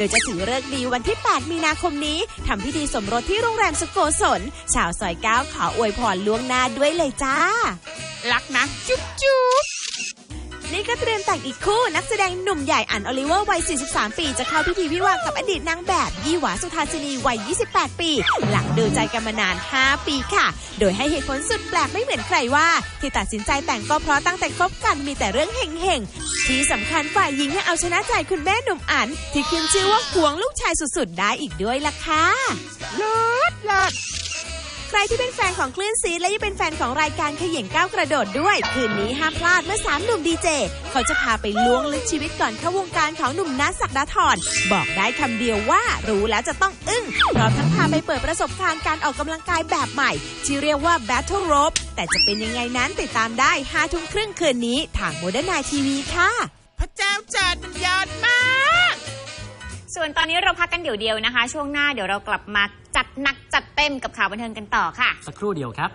โดยจะถือเลิกดีวันที่ 8 มีนาคมนี้ ทำพิธีสมรสที่โรงแรมสโกศล ชาวซอยเก้าขออวยพรล่วงหน้าด้วยเลยจ้า รักนะ จุ๊บจุ๊บ นี่ก็เตรียมแต่งอีกคู่นักแสดงหนุ่มใหญ่อันโอลิเวอร์วัย 43 ปี จะเข้าพิธีวิวากับอดีตนางแบบยี่หวาสุธาสินีวัย 28 ปี หลังดูใจกันมานาน 5 ปีค่ะ โดยให้เหตุผลสุดแปลกไม่เหมือนใครว่า ที่ตัดสินใจแต่งก็เพราะตั้งแต่คบกันมีแต่เรื่องเฮงๆที่สำคัญฝ่ายหญิงยังเอาชนะใจคุณแม่หนุ่มอัน ที่ขึ้นชื่อว่าหวงลูกชายสุดๆ ได้อีกด้วยล่ะค่ะลิศเลิศ ใครที่เป็นแฟนของคลื่นซีและยังเป็นแฟนของรายการขย่งก้าวกระโดดด้วย คืนนี้ห้ามพลาดเมื่อสามหนุ่มดีเจเขาจะพาไปล้วงลึกชีวิตก่อนเข้าวงการของหนุ่มนัทศักดาธรบอกได้คำเดียวว่ารู้แล้วจะต้องอึ้งพร้อมทั้งพาไปเปิดประสบการณ์การออกกำลังกายแบบใหม่ที่เรียกว่า Battle Rope แต่จะเป็นยังไงนั้นติดตามได้5ทุ่มครึ่งคืนนี้ทางโมเดิร์นไนทีวีค่ะ พระเจ้าจัดมันยอดมาก ส่วนตอนนี้เราพักกันเดี๋ยวเดียวนะคะ ช่วงหน้าเดี๋ยวเรากลับมาจัดหนักจัดเต็มกับข่าวบันเทิงกันต่อค่ะ สักครู่เดียวครับ